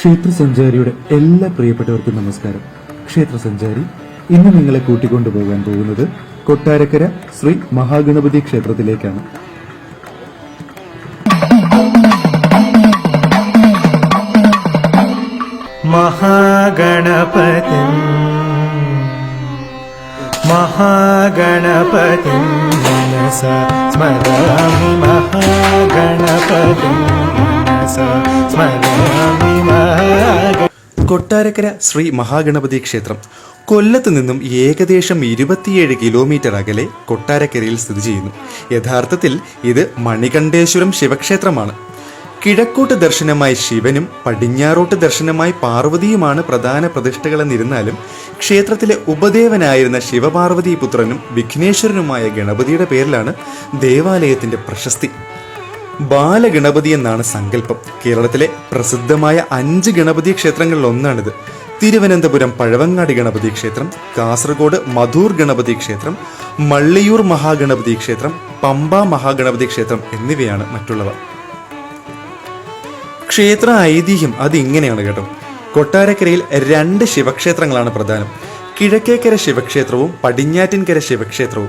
ക്ഷേത്ര സഞ്ചാരിയുടെ എല്ലാ പ്രിയപ്പെട്ടവർക്കും നമസ്കാരം. ക്ഷേത്ര സഞ്ചാരി ഇന്ന് നിങ്ങളെ കൂട്ടിക്കൊണ്ടു പോകാൻ പോകുന്നത് കൊട്ടാരക്കര ശ്രീ മഹാഗണപതി ക്ഷേത്രത്തിലേക്കാണ്. മഹാഗണപതി മഹാഗണപതി മഹാഗണപതി. കൊട്ടാരക്കര ശ്രീ മഹാഗണപതി ക്ഷേത്രം. കൊല്ലത്ത് നിന്നും ഏകദേശം ഇരുപത്തിയേഴ് കിലോമീറ്റർ അകലെ കൊട്ടാരക്കരയിൽ സ്ഥിതി ചെയ്യുന്നു. യഥാർത്ഥത്തിൽ ഇത് മണികണ്ഠേശ്വരം ശിവക്ഷേത്രമാണ്. കിഴക്കോട്ട് ദർശനമായി ശിവനും പടിഞ്ഞാറോട്ട് ദർശനമായി പാർവതിയുമാണ് പ്രധാന പ്രതിഷ്ഠകളെന്നിരുന്നാലും ക്ഷേത്രത്തിലെ ഉപദേവനായിരുന്ന ശിവപാർവതി പുത്രനും വിഘ്നേശ്വരനുമായ ഗണപതിയുടെ പേരിലാണ് ദേവാലയത്തിന്റെ പ്രശസ്തി. ബാലഗണപതി എന്നാണ് സങ്കല്പം. കേരളത്തിലെ പ്രസിദ്ധമായ അഞ്ച് ഗണപതി ക്ഷേത്രങ്ങളിൽ ഒന്നാണിത്. തിരുവനന്തപുരം പഴവങ്ങാടി ഗണപതി ക്ഷേത്രം കാസർഗോഡ് മധൂർ ഗണപതി ക്ഷേത്രം മള്ളിയൂർ മഹാഗണപതി ക്ഷേത്രം പമ്പ മഹാഗണപതി ക്ഷേത്രം എന്നിവയാണ് മറ്റുള്ളവ. ക്ഷേത്ര ഐതിഹ്യം അത് ഇങ്ങനെയാണ് കേട്ടോ. കൊട്ടാരക്കരയിൽ രണ്ട് ശിവക്ഷേത്രങ്ങളാണ് പ്രധാനം. കിഴക്കേക്കര ശിവക്ഷേത്രവും പടിഞ്ഞാറ്റിൻകര ശിവക്ഷേത്രവും.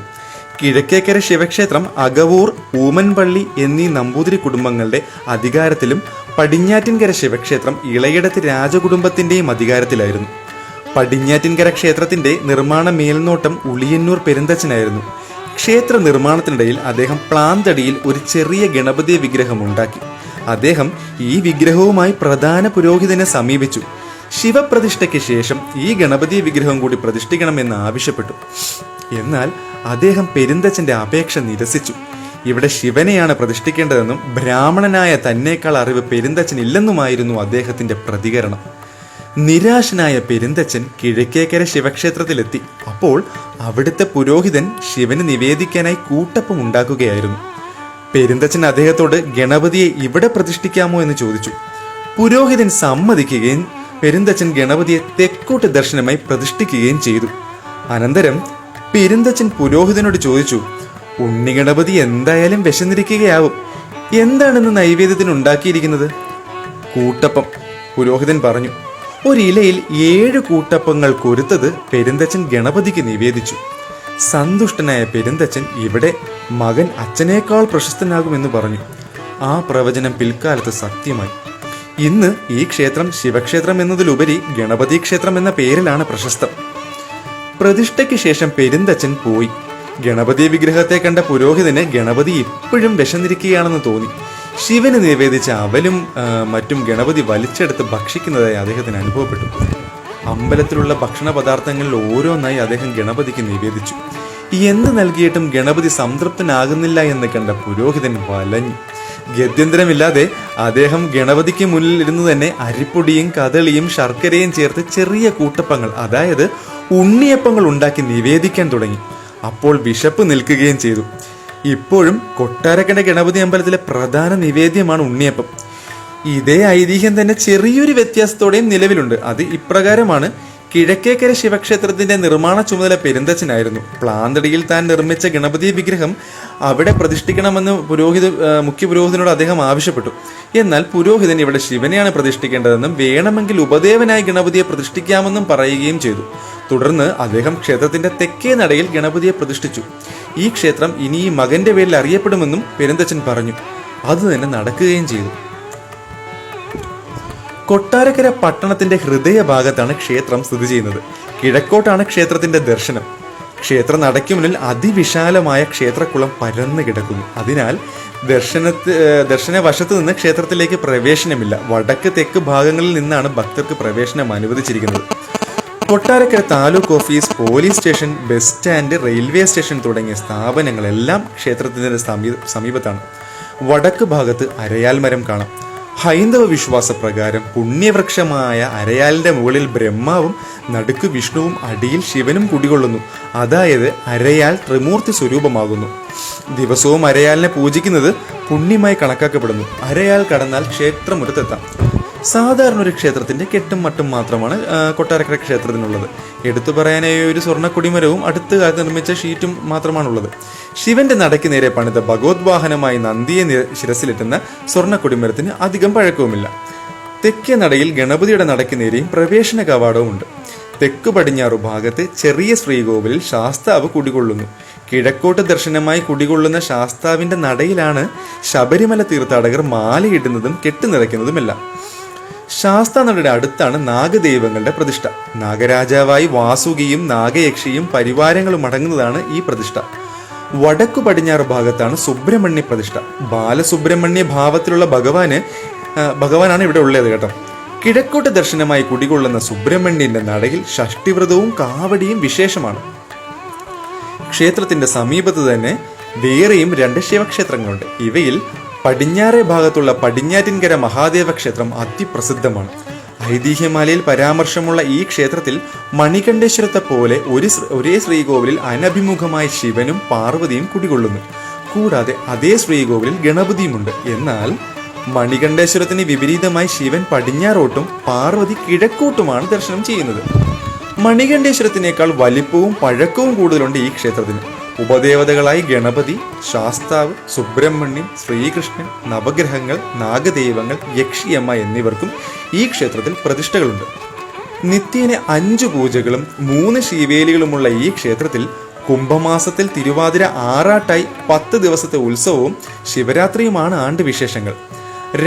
കിഴക്കേക്കര ശിവക്ഷേത്രം അകവൂർ ഊമൻപള്ളി എന്നീ നമ്പൂതിരി കുടുംബങ്ങളുടെ അധികാരത്തിലും പടിഞ്ഞാറ്റിൻകര ശിവക്ഷേത്രം ഇളയിടത്ത് രാജകുടുംബത്തിന്റെയും അധികാരത്തിലായിരുന്നു. പടിഞ്ഞാറ്റിൻകര ക്ഷേത്രത്തിന്റെ നിർമ്മാണ മേൽനോട്ടം ഉളിയന്നൂർ പെരുന്തച്ചനായിരുന്നു ക്ഷേത്ര നിർമ്മാണത്തിനിടയിൽ അദ്ദേഹം പ്ലാന്തടിയിൽ ഒരു ചെറിയ ഗണപതി വിഗ്രഹം ഉണ്ടാക്കി. അദ്ദേഹം ഈ വിഗ്രഹവുമായി പ്രധാന പുരോഹിതനെ സമീപിച്ചു. ശിവപ്രതിഷ്ഠയ്ക്ക് ശേഷം ഈ ഗണപതി വിഗ്രഹം കൂടി പ്രതിഷ്ഠിക്കണമെന്ന് ആവശ്യപ്പെട്ടു. എന്നാൽ അദ്ദേഹം പെരുന്തച്ചന്റെ അപേക്ഷ നിരസിച്ചു. ഇവിടെ ശിവനെയാണ് പ്രതിഷ്ഠിക്കേണ്ടതെന്നും ബ്രാഹ്മണനായ തന്നേക്കാൾ അറിവ് പെരുന്തച്ചനില്ലെന്നുമായിരുന്നു അദ്ദേഹത്തിന്റെ പ്രതികരണം. നിരാശനായ പെരുന്തച്ചൻ കിഴക്കേക്കര ശിവക്ഷേത്രത്തിലെത്തി. അപ്പോൾ അവിടുത്തെ പുരോഹിതൻ ശിവന് നിവേദിക്കാനായി കൂട്ടപ്പം ഉണ്ടാക്കുകയായിരുന്നു. പെരുന്തച്ചൻ അദ്ദേഹത്തോട് ഗണപതിയെ ഇവിടെ പ്രതിഷ്ഠിക്കാമോ? എന്ന് ചോദിച്ചു. പുരോഹിതൻ സമ്മതിക്കുകയും പെരുന്തച്ചൻ ഗണപതിയെ തെക്കോട്ട് ദർശനമായി പ്രതിഷ്ഠിക്കുകയും ചെയ്തു. അനന്തരം പെരുന്തച്ചൻ പുരോഹിതനോട് ചോദിച്ചു ഉണ്ണി ഗണപതി എന്തായാലും വിശന്നിരിക്കുകയാവും. എന്താണെന്ന് നൈവേദ്യത്തിന് ഉണ്ടാക്കിയിരിക്കുന്നത്? കൂട്ടപ്പം പുരോഹിതൻ പറഞ്ഞു. ഒരിലയിൽ ഏഴ് കൂട്ടപ്പങ്ങൾ കൊരുത്തത് പെരുന്തച്ചൻ ഗണപതിക്ക് നിവേദിച്ചു. സന്തുഷ്ടനായ പെരുന്തച്ചൻ ഇവിടെ മകൻ അച്ഛനേക്കാൾ പ്രശസ്തനാകുമെന്ന് പറഞ്ഞു. ആ പ്രവചനം പിൽക്കാലത്ത് സത്യമായി. ഇന്ന് ഈ ക്ഷേത്രം ശിവക്ഷേത്രം എന്നതിലുപരി ഗണപതി ക്ഷേത്രം എന്ന പേരിലാണ് പ്രശസ്തം. പ്രതിഷ്ഠയ്ക്ക് ശേഷം പെരുന്തച്ചൻ പോയി. ഗണപതി വിഗ്രഹത്തെ കണ്ട പുരോഹിതന് ഗണപതി ഇപ്പോഴും വിശന്നിരിക്കുകയാണെന്ന് തോന്നി. ശിവന് നിവേദിച്ച അവലും മറ്റും ഗണപതി വലിച്ചെടുത്ത് ഭക്ഷിക്കുന്നതായി അദ്ദേഹത്തിന് അനുഭവപ്പെട്ടു. അമ്പലത്തിലുള്ള ഭക്ഷണ പദാർത്ഥങ്ങളിൽ ഓരോന്നായി അദ്ദേഹം ഗണപതിക്ക് നിവേദിച്ചു. എന്ത് നൽകിയിട്ടും ഗണപതി സംതൃപ്തനാകുന്നില്ല എന്ന് കണ്ട പുരോഹിതൻ വലഞ്ഞു. ഗത്യന്തരമില്ലാതെ അദ്ദേഹം ഗണപതിക്ക് മുന്നിൽ ഇരുന്ന് തന്നെ അരിപ്പൊടിയും കദളിയും ശർക്കരയും ചേർത്ത് ചെറിയ കൂട്ടപ്പങ്ങൾ അതായത് ഉണ്ണിയപ്പങ്ങൾ ഉണ്ടാക്കി നിവേദിക്കാൻ തുടങ്ങി. അപ്പോൾ വിശപ്പ് നിൽക്കുകയും ചെയ്തു. ഇപ്പോഴും കൊട്ടാരക്കണ്ട ഗണപതി അമ്പലത്തിലെ പ്രധാന നിവേദ്യമാണ് ഉണ്ണിയപ്പം. ഇതേ ഐതിഹ്യം തന്നെ ചെറിയൊരു വ്യത്യാസത്തോടെയും നിലവിലുണ്ട്. അത് ഇപ്രകാരമാണ്. കിഴക്കേക്കര ശിവക്ഷേത്രത്തിന്റെ നിർമ്മാണ ചുമതല പെരുന്തച്ചനായിരുന്നു. പ്ലാന്തടിയിൽ താൻ നിർമ്മിച്ച ഗണപതി വിഗ്രഹം അവിടെ പ്രതിഷ്ഠിക്കണമെന്ന് പുരോഹിത മുഖ്യ പുരോഹിതനോട് അദ്ദേഹം ആവശ്യപ്പെട്ടു. എന്നാൽ പുരോഹിതൻ ഇവിടെ ശിവനെയാണ് പ്രതിഷ്ഠിക്കേണ്ടതെന്നും വേണമെങ്കിൽ ഉപദേവനായി ഗണപതിയെ പ്രതിഷ്ഠിക്കാമെന്നും പറയുകയും ചെയ്തു. തുടർന്ന് അദ്ദേഹം ക്ഷേത്രത്തിന്റെ തെക്കേ നടയിൽ ഗണപതിയെ പ്രതിഷ്ഠിച്ചു. ഈ ക്ഷേത്രം ഇനി ഈ മകന്റെ പേരിൽ അറിയപ്പെടുമെന്നും പെരുന്തച്ചൻ പറഞ്ഞു. അത് തന്നെ നടക്കുകയും ചെയ്തു. കൊട്ടാരക്കര പട്ടണത്തിന്റെ ഹൃദയഭാഗത്താണ് ക്ഷേത്രം സ്ഥിതി ചെയ്യുന്നത്. കിഴക്കോട്ടാണ് ക്ഷേത്രത്തിന്റെ ദർശനം. ക്ഷേത്ര നടയ്ക്ക് മുന്നിൽ അതിവിശാലമായ ക്ഷേത്രക്കുളം പരന്നു കിടക്കുന്നു. അതിനാൽ ദർശനത്ത് ദർശന വശത്ത് നിന്ന് ക്ഷേത്രത്തിലേക്ക് പ്രവേശനമില്ല. വടക്ക് തെക്ക് ഭാഗങ്ങളിൽ നിന്നാണ് ഭക്തർക്ക് പ്രവേശനം അനുവദിച്ചിരിക്കുന്നത്. Kottarakkara taluk office police station bus stand railway station തുടങ്ങിയ സ്ഥാപനങ്ങളെല്ലാം ക്ഷേത്രത്തിന്റെ സമീപത്താണ്. വടക്ക് ഭാഗത്ത് അരയാൽ മരം കാണാം. ഹൈന്ദവ വിശ്വാസ പ്രകാരം പുണ്യവൃക്ഷമായ അരയാലിന്റെ മുകളിൽ ബ്രഹ്മാവും നടുക്ക് വിഷ്ണുവും അടിയിൽ ശിവനും കുടികൊള്ളുന്നു. അതായത് അരയാൽ ത്രിമൂർത്തി സ്വരൂപമാകുന്നു. ദിവസവും അരയാലിനെ പൂജിക്കുന്നത് പുണ്യമായി കണക്കാക്കപ്പെടുന്നു. അരയാൽ കടന്നാൽ ക്ഷേത്രമുറ്റത്തെത്താം. സാധാരണ ഒരു ക്ഷേത്രത്തിന്റെ കെട്ടും മട്ടും മാത്രമാണ് കൊട്ടാരക്കര ക്ഷേത്രത്തിനുള്ളത്. എടുത്തു പറയാനായി ഒരു സ്വർണക്കുടിമരവും അടുത്ത് കാലത്ത് നിർമ്മിച്ച ഷീറ്റും മാത്രമാണുള്ളത്. ശിവന്റെ നടയ്ക്ക് നേരെ പണിത ഭഗവത് വാഹനമായി നന്ദിയെ ശിരസിലെത്തുന്ന സ്വർണ കൊടിമരത്തിന് അധികം പഴക്കവുമില്ല. തെക്കേ നടയിൽ ഗണപതിയുടെ നടയ്ക്ക് നേരെയും പ്രവേശന കവാടവും ഉണ്ട്. തെക്ക് പടിഞ്ഞാറു ഭാഗത്ത് ചെറിയ ശ്രീകോവിലിൽ ശാസ്താവ് കുടികൊള്ളുന്നു. കിഴക്കോട്ട് ദർശനമായി കുടികൊള്ളുന്ന ശാസ്താവിന്റെ നടയിലാണ് ശബരിമല തീർത്ഥാടകർ മാലയിടുന്നതും കെട്ടുനിറയ്ക്കുന്നതുമെല്ലാം. ശാസ്താനടയുടെ അടുത്താണ് നാഗദൈവങ്ങളുടെ പ്രതിഷ്ഠ. നാഗരാജാവായി വാസുകിയും നാഗയക്ഷിയും പരിവാരങ്ങളും അടങ്ങുന്നതാണ് ഈ പ്രതിഷ്ഠ. വടക്കു പടിഞ്ഞാറ് ഭാഗത്താണ് സുബ്രഹ്മണ്യ പ്രതിഷ്ഠ. ബാലസുബ്രഹ്മണ്യ ഭാവത്തിലുള്ള ഭഗവാന് ഭഗവാനാണ് ഇവിടെ ഉള്ളത് കേട്ടോ. കിഴക്കോട്ട് ദർശനമായി കുടികൊള്ളുന്ന സുബ്രഹ്മണ്യന്റെ നടയിൽ ഷഷ്ടിവ്രതവും കാവടിയും വിശേഷമാണ്. ക്ഷേത്രത്തിന്റെ സമീപത്ത് തന്നെ വേറെയും രണ്ട് ശിവക്ഷേത്രങ്ങളുണ്ട്. ഇവയിൽ പടിഞ്ഞാറേ ഭാഗത്തുള്ള പടിഞ്ഞാറ്റിൻകര മഹാദേവ ക്ഷേത്രം അതിപ്രസിദ്ധമാണ്. ഐതിഹ്യമാലയിൽ പരാമർശമുള്ള ഈ ക്ഷേത്രത്തിൽ മണികണ്ഠേശ്വരത്തെ പോലെ ഒരു ഒരേ ശ്രീകോവിലിൽ അനഭിമുഖമായ ശിവനും പാർവതിയും കുടികൊള്ളുന്നു. കൂടാതെ അതേ ശ്രീകോവിലിൽ ഗണപതിയുമുണ്ട്. എന്നാൽ മണികണ്ഠേശ്വരത്തിന് വിപരീതമായി ശിവൻ പടിഞ്ഞാറോട്ടും പാർവതി കിഴക്കോട്ടുമാണ് ദർശനം ചെയ്യുന്നത്. മണികണ്ഠേശ്വരത്തിനേക്കാൾ വലിപ്പവും പഴക്കവും കൂടുതലുണ്ട് ഈ ക്ഷേത്രത്തിന്. ഉപദേവതകളായി ഗണപതി ശാസ്താവ് സുബ്രഹ്മണ്യൻ ശ്രീകൃഷ്ണൻ നവഗ്രഹങ്ങൾ നാഗദൈവങ്ങൾ യക്ഷിയമ്മ എന്നിവർക്കും ഈ ക്ഷേത്രത്തിൽ പ്രതിഷ്ഠകളുണ്ട്. നിത്യേന അഞ്ചു പൂജകളും മൂന്ന് ശിവേലികളുമുള്ള ഈ ക്ഷേത്രത്തിൽ കുംഭമാസത്തിൽ തിരുവാതിര ആറാട്ടായി പത്ത് ദിവസത്തെ ഉത്സവവും ശിവരാത്രിയുമാണ് ആണ്ട് വിശേഷങ്ങൾ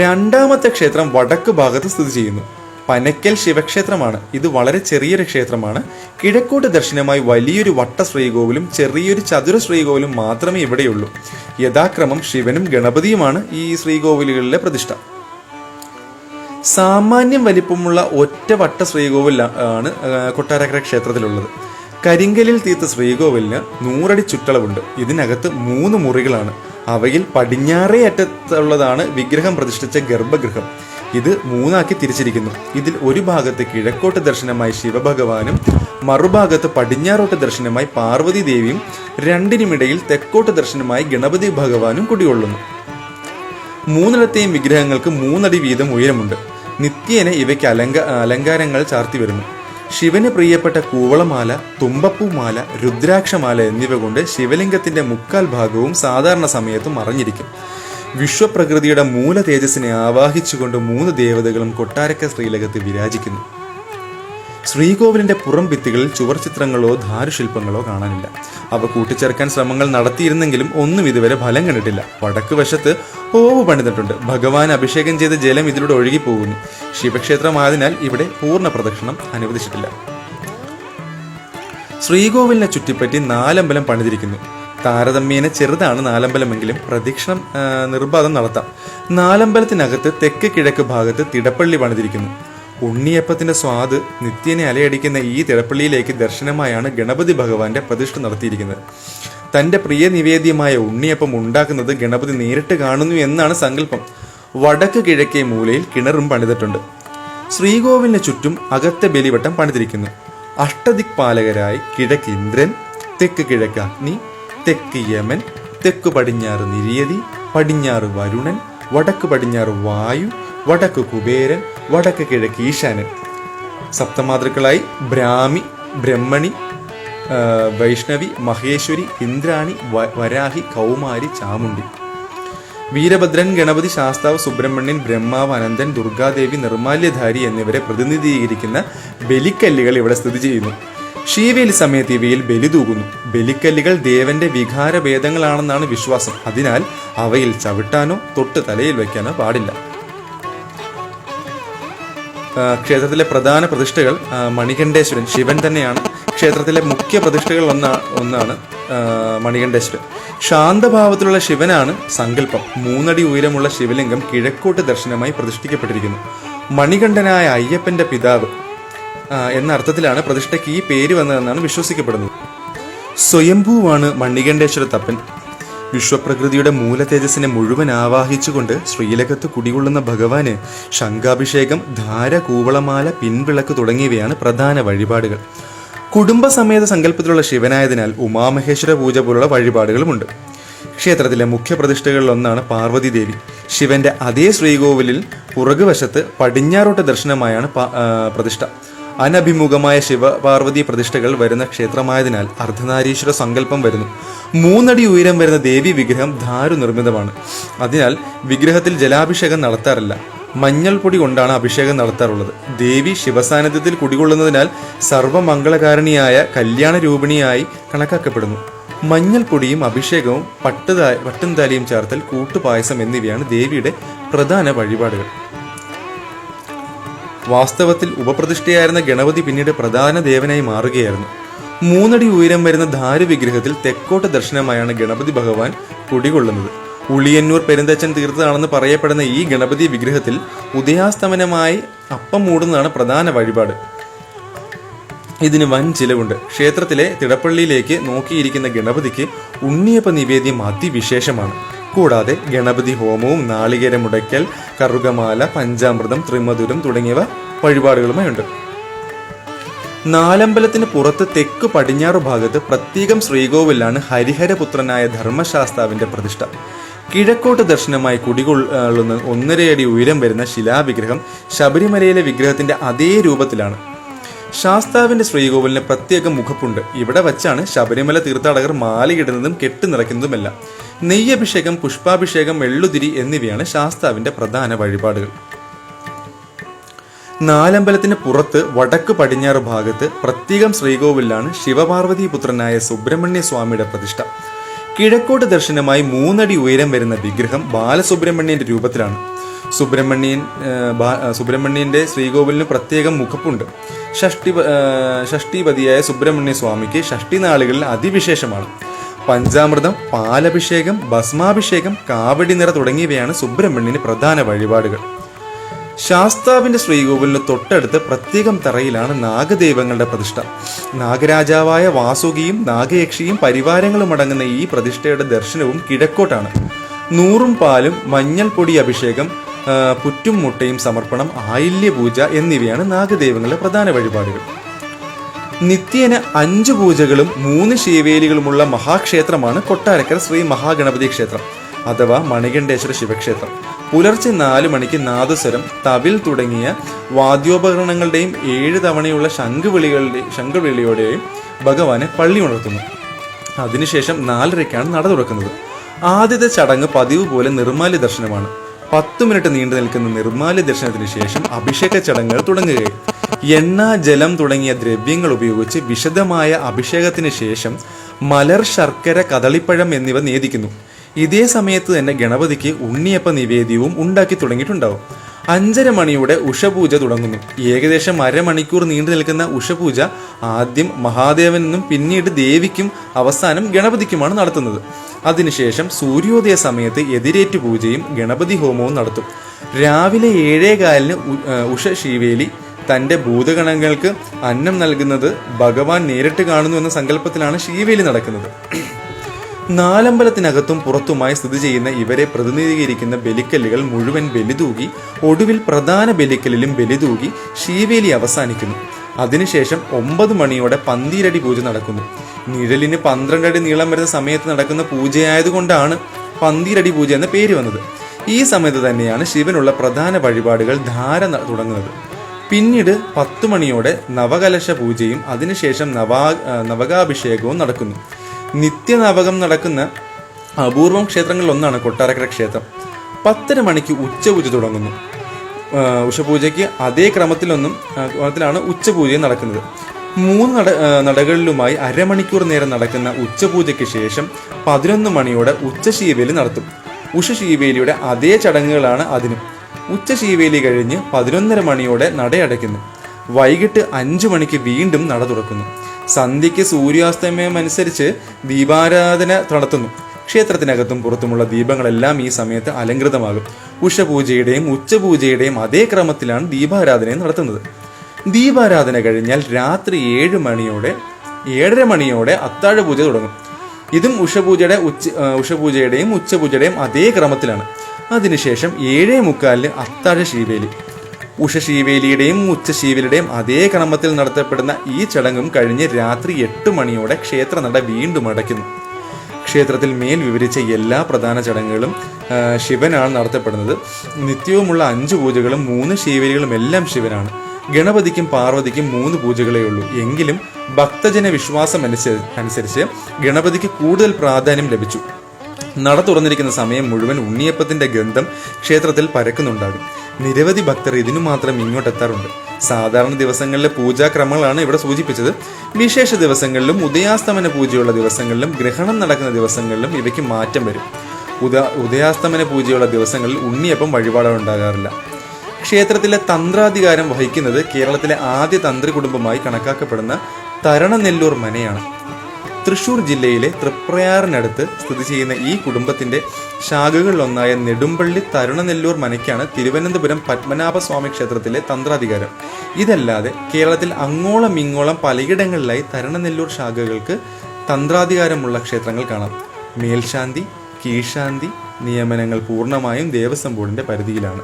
രണ്ടാമത്തെ ക്ഷേത്രം വടക്ക് ഭാഗത്ത് സ്ഥിതി ചെയ്യുന്നു. പനക്കൽ ശിവക്ഷേത്രമാണ്. ഇത് വളരെ ചെറിയൊരു ക്ഷേത്രമാണ്. കിഴക്കോട്ട് ദർശനമായി വലിയൊരു വട്ട ശ്രീകോവിലും ചെറിയൊരു ചതുര ശ്രീകോവിലും മാത്രമേ ഇവിടെയുള്ളൂ. യഥാക്രമം ശിവനും ഗണപതിയുമാണ് ഈ ശ്രീകോവിലുകളിലെ പ്രതിഷ്ഠ. സാമാന്യം വലിപ്പമുള്ള ഒറ്റ വട്ട ശ്രീകോവിൽ ആണ് കൊട്ടാരക്കര ക്ഷേത്രത്തിലുള്ളത്. കരിങ്കലിൽ തീർത്ത ശ്രീകോവിലിന് നൂറടി ചുറ്റളവുണ്ട്. ഇതിനകത്ത് മൂന്ന് മുറികളാണ്. അവയിൽ പടിഞ്ഞാറേ അറ്റത്തുള്ളതാണ് വിഗ്രഹം പ്രതിഷ്ഠിച്ച ഗർഭഗൃഹം. ഇത് മൂന്നാക്കി തിരിച്ചിരിക്കുന്നു. ഇതിൽ ഒരു ഭാഗത്ത് കിഴക്കോട്ട് ദർശനമായി ശിവഭഗവാനും മറുഭാഗത്ത് പടിഞ്ഞാറോട്ട് ദർശനമായി പാർവതി ദേവിയും രണ്ടിനുമിടയിൽ തെക്കോട്ട് ദർശനമായി ഗണപതി ഭഗവാനും കുടികൊള്ളുന്നു. മൂന്നിടത്തെയും വിഗ്രഹങ്ങൾക്ക് മൂന്നടി വീതം ഉയരമുണ്ട്. നിത്യേന ഇവയ്ക്ക് അലങ്ക അലങ്കാരങ്ങൾ ചാർത്തി വരുന്നു. ശിവന് പ്രിയപ്പെട്ട കൂവളമാല തുമ്പപ്പൂമാല രുദ്രാക്ഷമാല എന്നിവ കൊണ്ട് ശിവലിംഗത്തിന്റെ മുക്കാൽ ഭാഗവും സാധാരണ സമയത്തും മറഞ്ഞിരിക്കും. വിശ്വപ്രകൃതിയുടെ മൂല തേജസ്സിനെ ആവാഹിച്ചുകൊണ്ട് മൂന്ന് ദേവതകളും കൊട്ടാരക്ക ശ്രീലകത്ത് വിരാജിക്കുന്നു. ശ്രീകോവിലിന്റെ പുറം ഭിത്തികളിൽ ചുവർ ചിത്രങ്ങളോ ധാരുശില്പങ്ങളോ കാണാനില്ല. അവ കൂട്ടിച്ചേർക്കാൻ ശ്രമങ്ങൾ നടത്തിയിരുന്നെങ്കിലും ഒന്നും ഇതുവരെ ഫലം കണ്ടിട്ടില്ല. വടക്ക് വശത്ത് ഓവ് പണിതിട്ടുണ്ട്. ഭഗവാൻ അഭിഷേകം ചെയ്ത ജലം ഇതിലൂടെ ഒഴുകി പോകുന്നു ശിവക്ഷേത്രമായതിനാൽ ഇവിടെ പൂർണ പ്രദക്ഷിണം അനുവദിച്ചിട്ടില്ല. ശ്രീകോവിലിനെ ചുറ്റിപ്പറ്റി നാലമ്പലം പണിതിരിക്കുന്നു. താരതമ്യേന ചെറുതാണ് നാലമ്പലമെങ്കിലും പ്രദക്ഷിണം നിർബാധം നടത്താം. നാലമ്പലത്തിനകത്ത് തെക്ക് കിഴക്ക് ഭാഗത്ത് തിടപ്പള്ളി പണിതിരിക്കുന്നു. ഉണ്ണിയപ്പത്തിന്റെ സ്വാദ് നിത്യനെ അലയടിക്കുന്ന ഈ തിടപ്പള്ളിയിലേക്ക് ദർശനമായാണ് ഗണപതി ഭഗവാന്റെ പ്രതിഷ്ഠ നടത്തിയിരിക്കുന്നത്. തന്റെ പ്രിയ നിവേദ്യമായ ഉണ്ണിയപ്പം ഉണ്ടാക്കുന്നത് ഗണപതി നേരിട്ട് കാണുന്നു എന്നാണ് സങ്കല്പം. വടക്ക് കിഴക്കേ മൂലയിൽ കിണറും പണിതിട്ടുണ്ട്. ശ്രീകോവിലിന് ചുറ്റും അകത്തെ ബലിവട്ടം പണിതിരിക്കുന്നു. അഷ്ടദിക്പാലകരായി കിഴക്ക് ഇന്ദ്രൻ തെക്ക് കിഴക്ക് അഗ്നി തെക്ക് യമൻ തെക്ക് പടിഞ്ഞാറ് നിര്യതി പടിഞ്ഞാറ് വരുണൻ വടക്ക് പടിഞ്ഞാറ് വായു വടക്ക് കുബേരൻ വടക്ക് കിഴക്ക് ഈശാനൻ. സപ്തമാതൃക്കളായി ബ്രാഹ്മി ബ്രഹ്മണി വൈഷ്ണവി മഹേശ്വരി ഇന്ദ്രാണി വരാഹി കൗമാരി ചാമുണ്ടി വീരഭദ്രൻ ഗണപതി ശാസ്താവ് സുബ്രഹ്മണ്യൻ ബ്രഹ്മാവ് അനന്തൻ ദുർഗാദേവി നിർമാല്യധാരി എന്നിവരെ പ്രതിനിധീകരിക്കുന്ന ബലിക്കല്ലുകൾ ഇവിടെ സ്ഥിതി ചെയ്യുന്നു. ശീവേലി സമയത്ത് ഇവയിൽ ബലി തൂകുന്നു ബലിക്കല്ലുകൾ ദേവന്റെ വികാരഭേദങ്ങളാണെന്നാണ് വിശ്വാസം. അതിനാൽ അവയിൽ ചവിട്ടാനോ തൊട്ട് തലയിൽ വയ്ക്കാനോ പാടില്ല. ക്ഷേത്രത്തിലെ പ്രധാന പ്രതിഷ്ഠകൾ മണികണ്ഠേശ്വരൻ ശിവൻ തന്നെയാണ്. ക്ഷേത്രത്തിലെ മുഖ്യ പ്രതിഷ്ഠകൾ ഒന്നാ ഒന്നാണ് മണികണ്ഠേശ്വരൻ. ശാന്തഭാവത്തിലുള്ള ശിവനാണ് സങ്കല്പം. മൂന്നടി ഉയരമുള്ള ശിവലിംഗം കിഴക്കോട്ട് ദർശനമായി പ്രതിഷ്ഠിക്കപ്പെട്ടിരിക്കുന്നു. മണികണ്ഠനായ അയ്യപ്പന്റെ പിതാവ് എന്ന അർത്ഥത്തിലാണ് പ്രതിഷ്ഠയ്ക്ക് ഈ പേര് വന്നതെന്നാണ് വിശ്വസിക്കപ്പെടുന്നത്. സ്വയംഭൂവാണ് മണ്ണികണ്ഠേശ്വര തപ്പൻ. വിശ്വപ്രകൃതിയുടെ മൂല തേജസ്സിനെ മുഴുവൻ ആവാഹിച്ചുകൊണ്ട് ശ്രീലകത്ത് കുടികൊള്ളുന്ന ഭഗവാന് ശംഖാഭിഷേകം ധാര കൂവളമാല പിൻവിളക്ക് തുടങ്ങിയവയാണ് പ്രധാന വഴിപാടുകൾ. കുടുംബസമേത സങ്കല്പത്തിലുള്ള ശിവനായതിനാൽ ഉമാമഹേശ്വര പൂജ പോലുള്ള വഴിപാടുകളുമുണ്ട്. ക്ഷേത്രത്തിലെ മുഖ്യ പ്രതിഷ്ഠകളിൽ ഒന്നാണ് പാർവതി ദേവി. ശിവന്റെ അതേ ശ്രീകോവിലിൽ പുറകുവശത്ത് പടിഞ്ഞാറോട്ട് ദർശനമായാണ് പ്രതിഷ്ഠ. അനഭിമുഖമായ ശിവപാർവതി പ്രതിഷ്ഠകൾ വരുന്ന ക്ഷേത്രമായതിനാൽ അർദ്ധനാരീശ്വര സങ്കല്പം വരുന്നു. മൂന്നടി ഉയരം വരുന്ന ദേവി വിഗ്രഹം ധാരു നിർമ്മിതമാണ്. അതിനാൽ വിഗ്രഹത്തിൽ ജലാഭിഷേകം നടത്താറില്ല. മഞ്ഞൾപ്പൊടി കൊണ്ടാണ് അഭിഷേകം നടത്താറുള്ളത്. ദേവി ശിവസാന്നിധ്യത്തിൽ കുടികൊള്ളുന്നതിനാൽ സർവമംഗളകാരണിയായ കല്യാണ രൂപിണിയായി കണക്കാക്കപ്പെടുന്നു മഞ്ഞൾപ്പൊടിയും അഭിഷേകവും പട്ടുതാ പട്ടുംതാലിയും ചേർത്തൽ കൂട്ടുപായസം എന്നിവയാണ് ദേവിയുടെ പ്രധാന വഴിപാടുകൾ. വാസ്തവത്തിൽ ഉപപ്രതിഷ്ഠയായിരുന്ന ഗണപതി പിന്നീട് പ്രധാന ദേവനായി മാറുകയായിരുന്നു. മൂന്നടി ഉയരം വരുന്ന ധാരു വിഗ്രഹത്തിൽ തെക്കോട്ട് ദർശനമായാണ് ഗണപതി ഭഗവാൻ കുടികൊള്ളുന്നത്. ഉളിയന്നൂർ പെരുന്തച്ചൻ തീർത്ഥമാണെന്ന് പറയപ്പെടുന്ന ഈ ഗണപതി വിഗ്രഹത്തിൽ ഉദയാസ്തമനമായി അപ്പം മൂടുന്നതാണ് പ്രധാന വഴിപാട്. ഇതിന് വൻ ചിലവുണ്ട്. ക്ഷേത്രത്തിലെ തിടപ്പള്ളിയിലേക്ക് നോക്കിയിരിക്കുന്ന ഗണപതിക്ക് ഉണ്ണിയപ്പ നിവേദ്യം അതിവിശേഷമാണ്. കൂടാതെ ഗണപതി ഹോമവും നാളികേര മുടയ്ക്കൽ കറുകമാല പഞ്ചാമൃതം ത്രിമധുരം തുടങ്ങിയവ വഴിപാടുകളുമായുണ്ട്. നാലമ്പലത്തിന് പുറത്ത് തെക്ക് പടിഞ്ഞാറ് ഭാഗത്ത് പ്രത്യേകം ശ്രീകോവിലാണ് ഹരിഹരപുത്രനായ ധർമ്മശാസ്താവിന്റെ പ്രതിഷ്ഠ. കിഴക്കോട്ട് ദർശനമായി കുടികൊള്ളുന്ന ഒന്നരയടി ഉയരം വരുന്ന ശിലാവിഗ്രഹം ശബരിമലയിലെ വിഗ്രഹത്തിന്റെ അതേ രൂപത്തിലാണ്. ശാസ്താവിന്റെ ശ്രീകോവിലിന് പ്രത്യേകം മുഖപ്പുണ്ട്. ഇവിടെ വച്ചാണ് ശബരിമല തീർത്ഥാടകർ മാലയിടുന്നതും കെട്ടി നിറയ്ക്കുന്നതുമെല്ലാം നെയ്യഭിഷേകം പുഷ്പാഭിഷേകം എള്ളുതിരി എന്നിവയാണ് ശാസ്താവിന്റെ പ്രധാന വഴിപാടുകൾ. നാലമ്പലത്തിന് പുറത്ത് വടക്ക് പടിഞ്ഞാറ് ഭാഗത്ത് പ്രത്യേകം ശ്രീകോവിലാണ് ശിവപാർവതി പുത്രനായ സുബ്രഹ്മണ്യ സ്വാമിയുടെ പ്രതിഷ്ഠ. കിഴക്കോട്ട് ദർശനമായി മൂന്നടി ഉയരം വരുന്ന വിഗ്രഹം ബാലസുബ്രഹ്മണ്യന്റെ രൂപത്തിലാണ്. സുബ്രഹ്മണ്യൻ സുബ്രഹ്മണ്യന്റെ ശ്രീകോവിലിന് പ്രത്യേകം മുഖപ്പുണ്ട്. ഷഷ്ടി ഷഷ്ടിപതിയായ സുബ്രഹ്മണ്യ സ്വാമിക്ക് ഷഷ്ടി നാളുകളിൽ അതിവിശേഷമാണ്. പഞ്ചാമൃതം പാലഭിഷേകം ഭസ്മാഭിഷേകം കാവടി നിറ തുടങ്ങിയവയാണ് സുബ്രഹ്മണ്യന് പ്രധാന വഴിപാടുകൾ. ശാസ്താവിന്റെ ശ്രീകോവിലിന് തൊട്ടടുത്ത് പ്രത്യേകം തറയിലാണ് നാഗദൈവങ്ങളുടെ പ്രതിഷ്ഠ. നാഗരാജാവായ വാസുകിയും നാഗയക്ഷിയും പരിവാരങ്ങളും അടങ്ങുന്ന ഈ പ്രതിഷ്ഠയുടെ ദർശനവും കിഴക്കോട്ടാണ്. നൂറും പാലും മഞ്ഞൾപ്പൊടി അഭിഷേകം പുറ്റും മുട്ടയും സമർപ്പണം ആയില്യ പൂജ എന്നിവയാണ് നാഗദൈവങ്ങളുടെ പ്രധാന വഴിപാടുകൾ. നിത്യേന അഞ്ച് പൂജകളും മൂന്ന് ശിവേലികളുമുള്ള മഹാക്ഷേത്രമാണ് കൊട്ടാരക്കര ശ്രീ മഹാഗണപതി ക്ഷേത്രം അഥവാ മണികണ്ഠേശ്വര ശിവക്ഷേത്രം. പുലർച്ചെ നാലു മണിക്ക് നാദസ്വരം തവിൽ തുടങ്ങിയ വാദ്യോപകരണങ്ങളുടെയും ഏഴ് തവണയുള്ള ശംഖുവിളികളുടെ ശംഖുവിളിയോടെയും ഭഗവാനെ പള്ളി ഉണർത്തുന്നു. അതിനുശേഷം നാലരയ്ക്കാണ് നട തുറക്കുന്നത്. ആദ്യത്തെ ചടങ്ങ് പതിവ് പോലെ നിർമ്മാല്യ ദർശനമാണ്. പത്ത് മിനിറ്റ് നീണ്ടു നിൽക്കുന്ന നിർമ്മാല്യ ദർശനത്തിന് ശേഷം അഭിഷേക ചടങ്ങുകൾ തുടങ്ങുകയും എണ്ണ ജലം തുടങ്ങിയ ദ്രവ്യങ്ങൾ ഉപയോഗിച്ച് വിശദമായ അഭിഷേകത്തിന് ശേഷം മലർ ശർക്കര കദളിപ്പഴം എന്നിവ നേദിക്കുന്നു. ഇതേ സമയത്ത് തന്നെ ഗണപതിക്ക് ഉണ്ണിയപ്പ നിവേദ്യവും ഉണ്ടാക്കി തുടങ്ങിയിട്ടുണ്ടാവും. അഞ്ചര മണിയോടെ ഉഷപൂജ തുടങ്ങുന്നു. ഏകദേശം അരമണിക്കൂർ നീണ്ടു നിൽക്കുന്ന ഉഷപൂജ ആദ്യം മഹാദേവനെന്നും പിന്നീട് ദേവിക്കും അവസാനം ഗണപതിക്കുമാണ് നടത്തുന്നത്. അതിനുശേഷം സൂര്യോദയ സമയത്ത് എതിരേറ്റു പൂജയും ഗണപതി ഹോമവും നടത്തും. രാവിലെ ഏഴേകാലിന് ഉഷ ശിവേലി തന്റെ ഭൂതഗണങ്ങൾക്ക് അന്നം നൽകുന്നത് ഭഗവാൻ നേരിട്ട് കാണുന്നു എന്ന സങ്കല്പത്തിലാണ് ശ്രീവേലി നടക്കുന്നത്. നാലമ്പലത്തിനകത്തും പുറത്തുമായി സ്ഥിതി ചെയ്യുന്ന ഇവരെ പ്രതിനിധീകരിക്കുന്ന ബലിക്കല്ലുകൾ മുഴുവൻ ബലിതൂകി ഒടുവിൽ പ്രധാന ബലിക്കല്ലിലും ബലിതൂകി ശീവേലി അവസാനിക്കുന്നു. അതിനുശേഷം ഒമ്പത് മണിയോടെ പന്തീരടി പൂജ നടക്കുന്നു. നിഴലിന് പന്ത്രണ്ടടി നീളം വരുന്ന സമയത്ത് നടക്കുന്ന പൂജയായതുകൊണ്ടാണ് പന്തീരടി പൂജ എന്ന പേര് വന്നത്. ഈ സമയത്ത് തന്നെയാണ് ശിവനുള്ള പ്രധാന വഴിപാടുകൾ ധാര തുടങ്ങുന്നത്. പിന്നീട് പത്തു മണിയോടെ നവകലശ പൂജയും അതിനുശേഷം നവാ നവകാഭിഷേകവും നടക്കുന്നു. നിത്യനവകം നടക്കുന്ന അപൂർവം ക്ഷേത്രങ്ങളിൽ ഒന്നാണ് കൊട്ടാരക്കര ക്ഷേത്രം. പത്തര മണിക്ക് ഉച്ചപൂജ തുടങ്ങുന്നു. ഉഷപൂജയ്ക്ക് അതേ ക്രമത്തിലൊന്നും ക്രമത്തിലാണ് ഉച്ചപൂജയും നടക്കുന്നത്. മൂന്ന് നട നടകളിലുമായി അരമണിക്കൂർ നേരം നടക്കുന്ന ഉച്ചപൂജയ്ക്ക് ശേഷം പതിനൊന്ന് മണിയോടെ ഉച്ചശീവേലി നടത്തും. ഉഷശീവേലിയുടെ അതേ ചടങ്ങുകളാണ് അതിനും. ഉച്ചശീവേലി കഴിഞ്ഞ് പതിനൊന്നര മണിയോടെ നടയടയ്ക്കുന്നു. വൈകിട്ട് അഞ്ചു മണിക്ക് വീണ്ടും നട തുറക്കുന്നു. സന്ധ്യയ്ക്ക് സൂര്യാസ്തമയം അനുസരിച്ച് ദീപാരാധന നടത്തുന്നു. ക്ഷേത്രത്തിനകത്തും പുറത്തുമുള്ള ദീപങ്ങളെല്ലാം ഈ സമയത്ത് അലങ്കൃതമാകും ഉഷപൂജയുടെയും ഉച്ചപൂജയുടെയും അതേ ക്രമത്തിലാണ് ദീപാരാധനയും നടത്തുന്നത്. ദീപാരാധന കഴിഞ്ഞാൽ രാത്രി ഏഴ് മണിയോടെ ഏഴര മണിയോടെ അത്താഴ പൂജ തുടങ്ങും. ഇതും ഉഷപൂജയുടെ ഉച്ച ഉഷപൂജയുടെയും ഉച്ചപൂജയുടെയും അതേ ക്രമത്തിലാണ്. അതിനുശേഷം ഏഴേ മുക്കാലിന് അത്താഴ ശീവേലി ഉഷശീവേലിയുടെയും ഉച്ചശീവേലിയുടെയും അതേ ക്രമത്തിൽ നടത്തപ്പെടുന്ന ഈ ചടങ്ങും കഴിഞ്ഞ് രാത്രി എട്ട് മണിയോടെ ക്ഷേത്രനട വീണ്ടും അടയ്ക്കുന്നു. ക്ഷേത്രത്തിൽ മേൽ വിവരിച്ച എല്ലാ പ്രധാന ചടങ്ങുകളും ശിവനാണ് നടത്തപ്പെടുന്നത്. നിത്യവുമുള്ള അഞ്ച് പൂജകളും മൂന്ന് ശീവേലികളും എല്ലാം ശിവനാണ്. ഗണപതിക്കും പാർവതിക്കും മൂന്ന് പൂജകളേ ഉള്ളൂ. എങ്കിലും ഭക്തജന വിശ്വാസം അനുസരി- അനുസരിച്ച് ഗണപതിക്ക് കൂടുതൽ പ്രാധാന്യം ലഭിച്ചു. നട തുറന്നിരിക്കുന്ന സമയം മുഴുവൻ ഉണ്ണിയപ്പത്തിന്റെ ഗന്ധം ക്ഷേത്രത്തിൽ പരക്കുന്നുണ്ടാകും. നിരവധി ഭക്തർ ഇതിനു മാത്രം ഇങ്ങോട്ടെത്താറുണ്ട്. സാധാരണ ദിവസങ്ങളിലെ പൂജാക്രമങ്ങളാണ് ഇവിടെ സൂചിപ്പിച്ചത്. വിശേഷ ദിവസങ്ങളിലും ഉദയാസ്തമന പൂജയുള്ള ദിവസങ്ങളിലും ഗ്രഹണം നടക്കുന്ന ദിവസങ്ങളിലും ഇവയ്ക്ക് മാറ്റം വരും. ഉദ ഉദയാസ്തമന പൂജയുള്ള ദിവസങ്ങളിൽ ഉണ്ണിയപ്പം വഴിപാടുകൾ ഉണ്ടാകാറില്ല. ക്ഷേത്രത്തിലെ തന്ത്രാധികാരം വഹിക്കുന്നത് കേരളത്തിലെ ആദ്യ തന്ത്രി കുടുംബമായി കണക്കാക്കപ്പെടുന്ന തരണനെല്ലൂർ മനയാണ്. തൃശൂർ ജില്ലയിലെ തൃപ്രയാറിനടുത്ത് സ്ഥിതി ചെയ്യുന്ന ഈ കുടുംബത്തിന്റെ ശാഖകളിലൊന്നായ നെടുമ്പള്ളി തരുണനെല്ലൂർ മനയ്ക്കാണ് തിരുവനന്തപുരം പത്മനാഭസ്വാമി ക്ഷേത്രത്തിലെ തന്ത്രാധികാരം. ഇതല്ലാതെ കേരളത്തിൽ അങ്ങോളം ഇങ്ങോളം പലയിടങ്ങളിലായി തരുണനെല്ലൂർ ശാഖകൾക്ക് തന്ത്രാധികാരമുള്ള ക്ഷേത്രങ്ങൾ കാണാം. മേൽശാന്തി കീഴ്ശാന്തി നിയമനങ്ങൾ പൂർണമായും ദേവസ്വം ബോർഡിന്റെ പരിധിയിലാണ്.